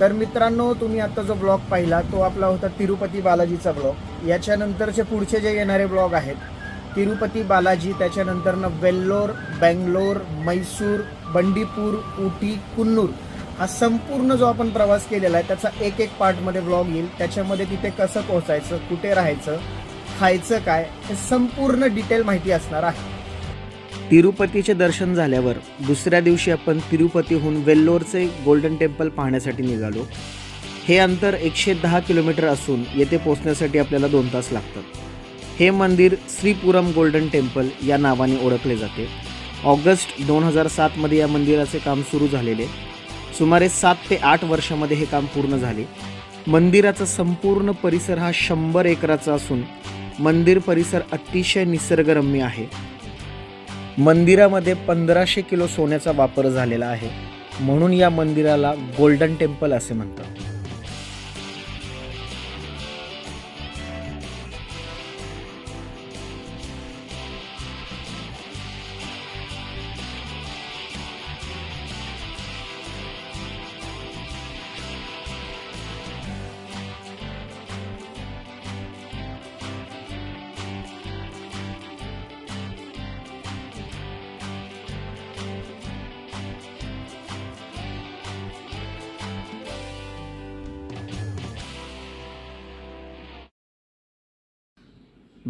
तर मित्रांनो तुम्ही आता जो ब्लॉग पाहिला तो आपला होता तिरुपती बालाजीचा ब्लॉग याच्यानंतरचे पुढचे जे येणारे ब्लॉग आहेत तिरुपती बालाजी त्याच्यानंतरनं वेल्लोर बँगलोर मैसूर बंडीपूर उटी कुन्नूर हा संपूर्ण जो आपण प्रवास केलेला आहे त्याचा एक एक पार्टमध्ये ब्लॉग येईल. त्याच्यामध्ये तिथे कसं पोहोचायचं कुठे राहायचं खायचं काय हे संपूर्ण डिटेल माहिती असणार आहे. तिरुपतीचे दर्शन झाल्यावर दुसऱ्या दिवशी आपण तिरुपतीहून वेल्लोरचे गोल्डन टेम्पल पाहण्यासाठी निघालो. हे अंतर एकशे दहा किलोमीटर असून येथे पोहोचण्यासाठी आपल्याला दोन तास लागतात. हे मंदिर श्रीपुरम गोल्डन टेम्पल या नावाने ओळखले जाते. ऑगस्ट दोन हजार सातमध्ये या मंदिराचे काम सुरू झालेले. सुमारे सात ते आठ वर्षामध्ये हे काम पूर्ण झाले. मंदिराचा संपूर्ण परिसर हा शंभर एकराचा असून मंदिर परिसर अतिशय निसर्गरम्य आहे. मंदिरामध्ये पंधराशे किलो सोन्याचा वापर झालेला आहे. म्हणून या मंदिराला गोल्डन टेम्पल असे म्हणतात.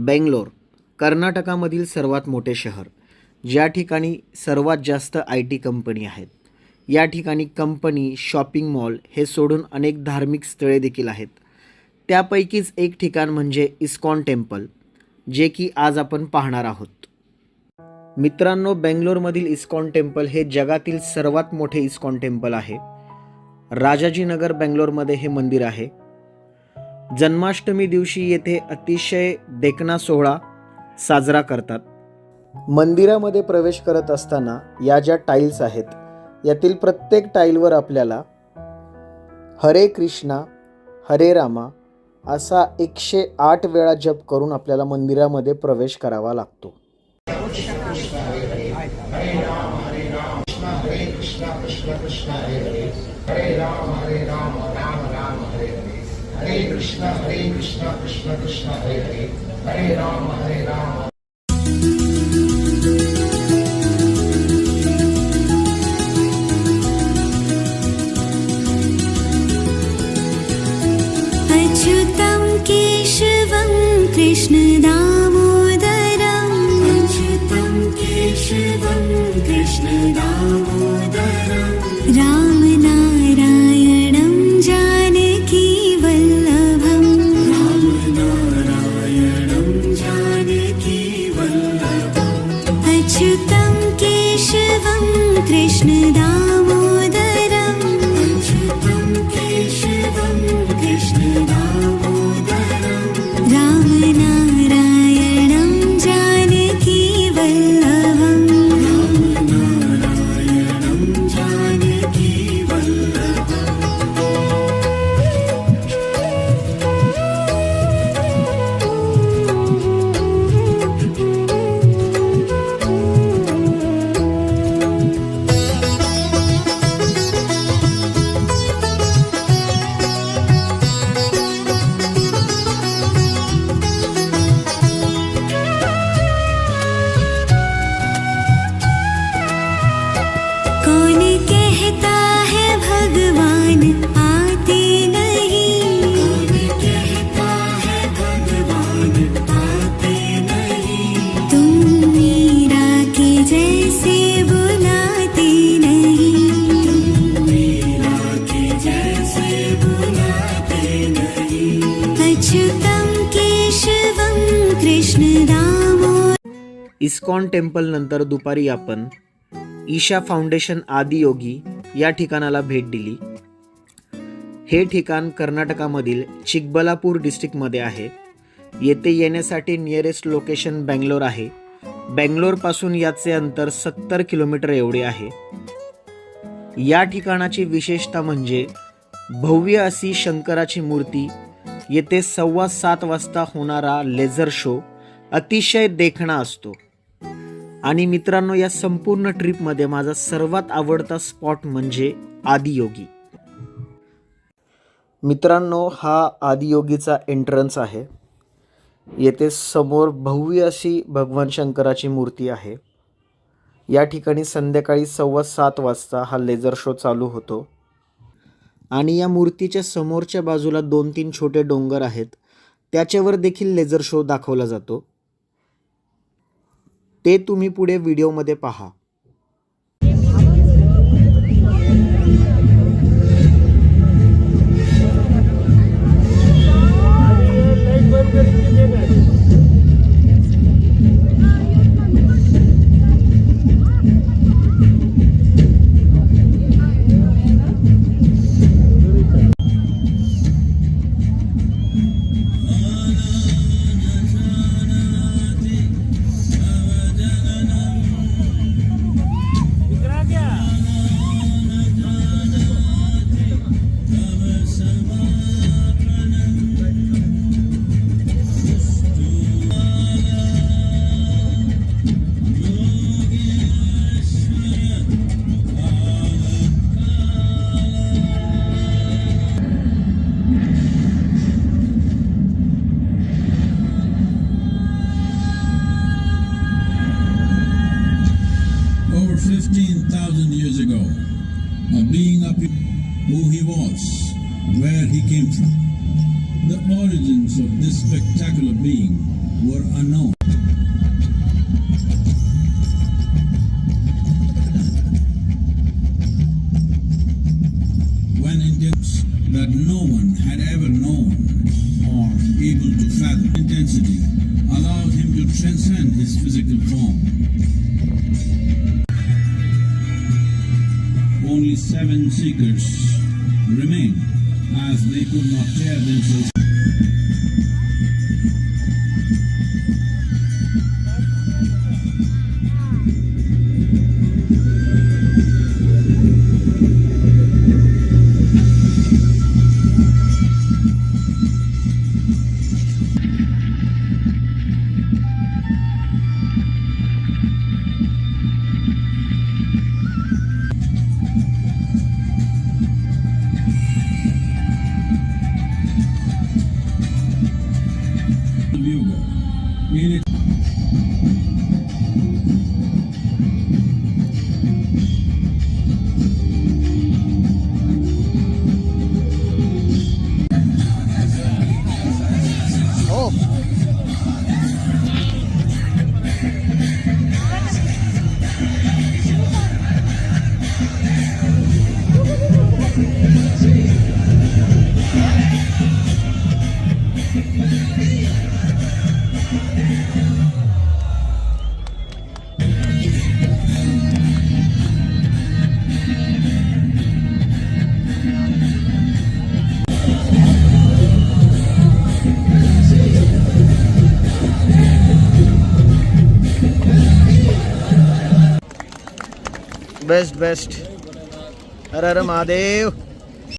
बेंगलोर कर्नाटकामधील सर्वात मोठे शहर ज्या ठिकाणी सर्वात जास्त आय टी कंपनी आहेत. या ठिकाणी कंपनी शॉपिंग मॉल हे सोडून अनेक धार्मिक स्थळे देखील आहेत. त्यापैकीच एक ठिकाण म्हणजे इस्कॉन टेम्पल जे की आज आपण पाहणार आहोत. मित्रांनो बेंगलोरमधील इस्कॉन टेम्पल हे जगातील सर्वात मोठे इस्कॉन टेम्पल आहे. राजाजीनगर बेंगलोरमध्ये हे मंदिर आहे. जन्माष्टमी दिवशी येथे अतिशय देखणा सोहळा साजरा करतात. मंदिरामध्ये प्रवेश करत असताना या ज्या टाईल्स आहेत यातील प्रत्येक टाईलवर आपल्याला हरे कृष्णा हरे रामा असा एकशे आठ वेळा जप करून आपल्याला मंदिरामध्ये प्रवेश करावा लागतो. हरे कृष्ण हरे कृष्ण कृष्ण कृष्ण हरे हरे हरे राम अच्युतं केशवं कृष्णदामोदरम्। अच्युतं केशवं कृष्णदाम केशवं इस्कॉन टेम्पल नंतर दुपारी आपण ईशा फाउंडेशन आदियोगी या ठिकाणाला भेट दिली. हे ठिकाण कर्नाटकामधील चिकबलापूर डिस्ट्रिक्टमध्ये आहे. येथे येण्यासाठी नियरेस्ट लोकेशन बँगलोर आहे. बँगलोरपासून याचे अंतर सत्तर किलोमीटर एवढे आहे. या ठिकाणाची विशेषता म्हणजे भव्य अशी शंकराची मूर्ती येथे सव्वा सात वाजता होणारा लेझर शो अतिशय देखणा असतो. आणि मित्रांनो या संपूर्ण ट्रिपमध्ये माझा सर्वात आवडता स्पॉट म्हणजे आदियोगी. मित्रांनो हा आदियोगीचा एंट्रन्स आहे. येथे समोर भव्य अशी भगवान शंकराची मूर्ती आहे. या ठिकाणी संध्याकाळी सव्वा सात वाजता हा लेझर शो चालू होतो. आणि या मूर्तीच्या समोरच्या बाजूला दोन तीन छोटे डोंगर आहेत. त्याच्यावर देखील लेझर शो दाखवला जातो. ते तुम्ही पुढे व्हिडिओमध्ये पहा. 15,000 years ago, a being appeared who he was, where he came from. The origins of this spectacular being were unknown. When Indians that no one had ever known or able to fathom intensity allowed him to transcend his physical form. Seekers remain as they could not tear themselves. Best best हर हर महादेव